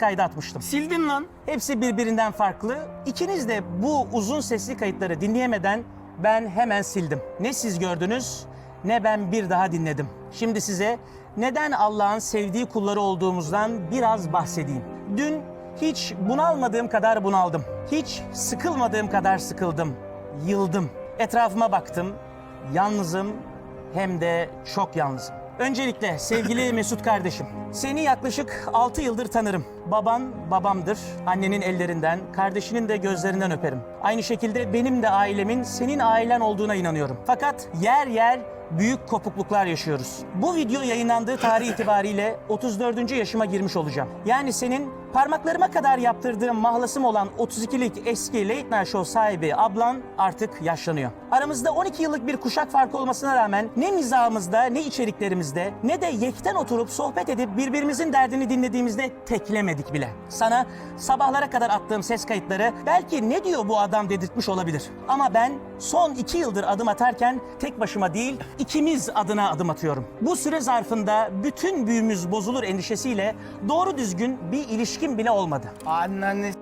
kaydı atmıştım. Sildin lan. Hepsi birbirinden farklı. İkiniz de bu uzun sesli kayıtları dinleyemeden ben hemen sildim. Ne siz gördünüz ne ben bir daha dinledim. Şimdi size neden Allah'ın sevdiği kulları olduğumuzdan biraz bahsedeyim. Dün hiç bunalmadığım kadar bunaldım. Hiç sıkılmadığım kadar sıkıldım. Yıldım. Etrafıma baktım. Yalnızım hem de çok yalnızım. Öncelikle sevgili Mesut kardeşim, seni yaklaşık 6 yıldır tanırım. Baban babamdır, annenin ellerinden, kardeşinin de gözlerinden öperim. Aynı şekilde benim de ailemin senin ailen olduğuna inanıyorum. Fakat yer yer büyük kopukluklar yaşıyoruz. Bu video yayınlandığı tarih itibariyle 34. yaşıma girmiş olacağım. Yani senin parmaklarıma kadar yaptırdığım mahlasım olan 32'lik eski Late Night Show sahibi ablan artık yaşlanıyor. Aramızda 12 yıllık bir kuşak farkı olmasına rağmen ne mizahımızda ne içeriklerimizde ne de yekten oturup sohbet edip birbirimizin derdini dinlediğimizde teklemedik bile. Sana sabahlara kadar attığım ses kayıtları belki ne diyor bu adam dedirtmiş olabilir. Ama ben son 2 yıldır adım atarken tek başıma değil ikimiz adına adım atıyorum. Bu süre zarfında bütün büyümüz bozulur endişesiyle doğru düzgün bir ilişkim bile olmadı. Anneanne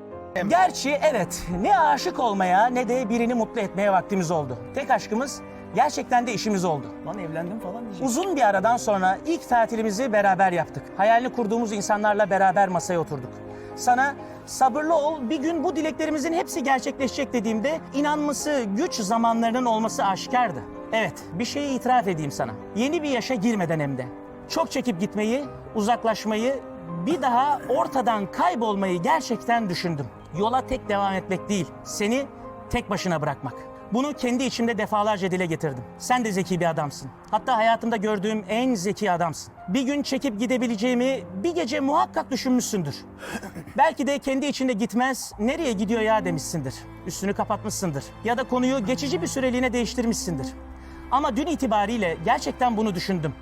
Gerçi evet ne aşık olmaya ne de birini mutlu etmeye vaktimiz oldu. Tek aşkımız gerçekten de işimiz oldu. Lan evlendim falan diyecek. Uzun bir aradan sonra ilk tatilimizi beraber yaptık. Hayalini kurduğumuz insanlarla beraber masaya oturduk. Sana sabırlı ol bir gün bu dileklerimizin hepsi gerçekleşecek dediğimde inanması güç zamanlarının olması aşikardı. Evet bir şeyi itiraf edeyim sana. Yeni bir yaşa girmeden hem de. Çok çekip gitmeyi, uzaklaşmayı, bir daha ortadan kaybolmayı gerçekten düşündüm. Yola tek devam etmek değil, seni tek başına bırakmak. Bunu kendi içimde defalarca dile getirdim. Sen de zeki bir adamsın. Hatta hayatımda gördüğüm en zeki adamsın. Bir gün çekip gidebileceğimi bir gece muhakkak düşünmüşsündür. Belki de kendi içinde gitmez, nereye gidiyor ya demişsindir. Üstünü kapatmışsındır. Ya da konuyu geçici bir süreliğine değiştirmişsindir. Ama dün itibariyle gerçekten bunu düşündüm.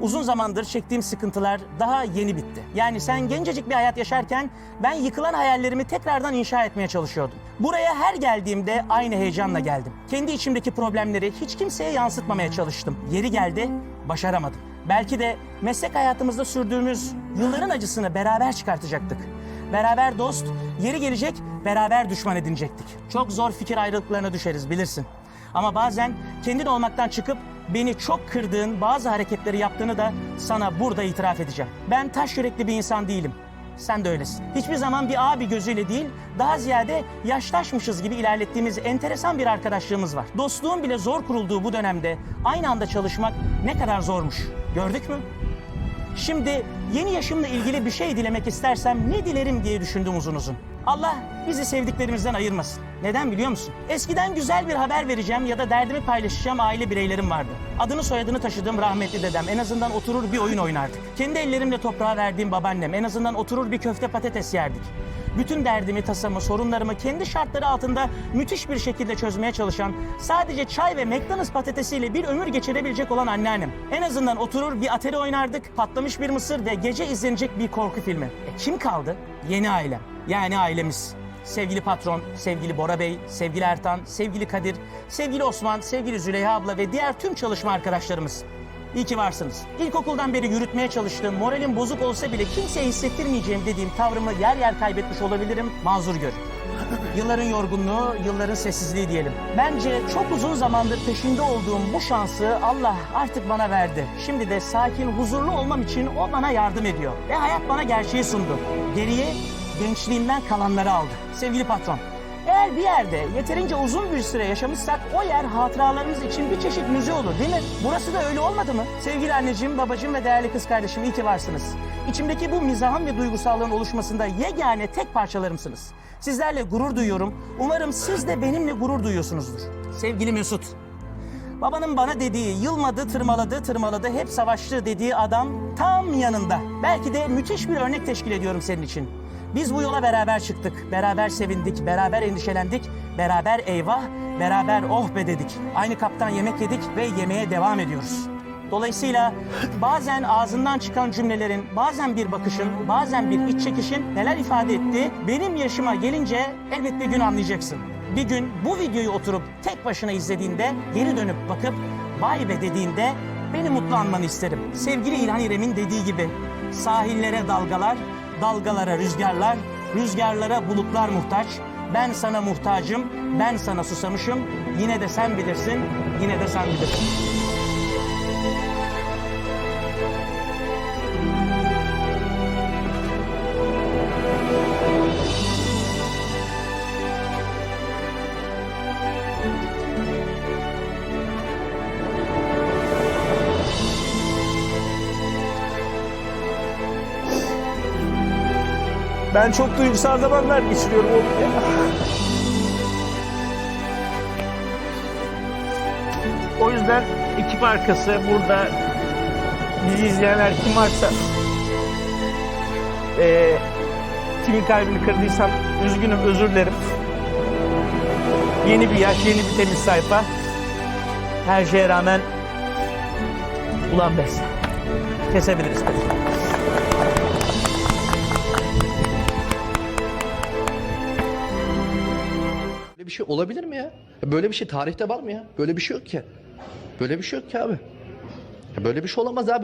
Uzun zamandır çektiğim sıkıntılar daha yeni bitti. Yani sen gencecik bir hayat yaşarken ben yıkılan hayallerimi tekrardan inşa etmeye çalışıyordum. Buraya her geldiğimde aynı heyecanla geldim. Kendi içimdeki problemleri hiç kimseye yansıtmamaya çalıştım. Yeri geldi, başaramadım. Belki de meslek hayatımızda sürdüğümüz yılların acısını beraber çıkartacaktık. Beraber dost, yeri gelecek beraber düşman edinecektik. Çok zor fikir ayrılıklarına düşeriz bilirsin. Ama bazen kendin olmaktan çıkıp beni çok kırdığın bazı hareketleri yaptığını da sana burada itiraf edeceğim. Ben taş yürekli bir insan değilim. Sen de öylesin. Hiçbir zaman bir abi gözüyle değil, daha ziyade yaştaşmışız gibi ilerlettiğimiz enteresan bir arkadaşlığımız var. Dostluğun bile zor kurulduğu bu dönemde aynı anda çalışmak ne kadar zormuş. Gördük mü? Şimdi yeni yaşımla ilgili bir şey dilemek istersem ne dilerim diye düşündüm uzun uzun. Allah bizi sevdiklerimizden ayırmasın. Neden biliyor musun? Eskiden güzel bir haber vereceğim ya da derdimi paylaşacağım aile bireylerim vardı. Adını soyadını taşıdığım rahmetli dedem en azından oturur bir oyun oynardık. Kendi ellerimle toprağa verdiğim babaannem en azından oturur bir köfte patates yerdik. Bütün derdimi, tasamı, sorunlarımı kendi şartları altında müthiş bir şekilde çözmeye çalışan, sadece çay ve McDonald's patatesiyle bir ömür geçirebilecek olan anneannem. En azından oturur bir atari oynardık, patlamış bir mısır ve gece izlenecek bir korku filmi. E kim kaldı? Yeni ailem. Yani ailemiz. Sevgili patron, sevgili Bora Bey, sevgili Ertan, sevgili Kadir, sevgili Osman, sevgili Züleyha abla ve diğer tüm çalışma arkadaşlarımız. İyi ki varsınız. İlkokuldan beri yürütmeye çalıştığım, moralim bozuk olsa bile kimseye hissettirmeyeceğim dediğim tavrımı yer yer kaybetmiş olabilirim. Mazur görün. Yılların yorgunluğu, yılların sessizliği diyelim. Bence çok uzun zamandır peşinde olduğum bu şansı Allah artık bana verdi. Şimdi de sakin, huzurlu olmam için o bana yardım ediyor. Ve hayat bana gerçeği sundu. Geriye gençliğimden kalanları aldı. Sevgili patron, eğer bir yerde yeterince uzun bir süre yaşamışsak o yer hatıralarımız için bir çeşit müze olur değil mi? Burası da öyle olmadı mı? Sevgili anneciğim, babacığım ve değerli kız kardeşim iyi ki varsınız. İçimdeki bu mizahın ve duygusallığın oluşmasında yegane tek parçalarımsınız. Sizlerle gurur duyuyorum. Umarım siz de benimle gurur duyuyorsunuzdur. Sevgili Mesut, Babanın bana dediği, yılmadı, tırmaladı, tırmaladı, hep savaştı dediği adam tam yanında. Belki de müthiş bir örnek teşkil ediyorum senin için. Biz bu yola beraber çıktık, beraber sevindik, beraber endişelendik, beraber eyvah, beraber oh be dedik. Aynı kaptan yemek yedik ve yemeye devam ediyoruz. Dolayısıyla bazen ağzından çıkan cümlelerin, bazen bir bakışın, bazen bir iç çekişin neler ifade ettiği benim yaşıma gelince elbet bir gün anlayacaksın. Bir gün bu videoyu oturup tek başına izlediğinde geri dönüp bakıp vay be dediğinde beni mutlu anmanı isterim. Sevgili İlhan İrem'in dediği gibi sahillere dalgalar, dalgalara rüzgarlar, rüzgarlara bulutlar muhtaç. Ben sana muhtacım, ben sana susamışım. Yine de sen bilirsin, yine de sen bilirsin. Ben çok duygusal zamanlar geçiriyorum oğlum ya. O yüzden ekip arkası burada bizi izleyenler kim varsa eee kimin kalbini kırdıysam üzgünüm özür dilerim. Yeni bir yaş, yeni bir temiz sayfa. Her şeye rağmen ulan bes. Kesebiliriz tabii. Bir şey olabilir mi ya? Böyle bir şey tarihte var mı ya? Böyle bir şey yok ki. Böyle bir şey yok ki abi. Böyle bir şey olamaz abi.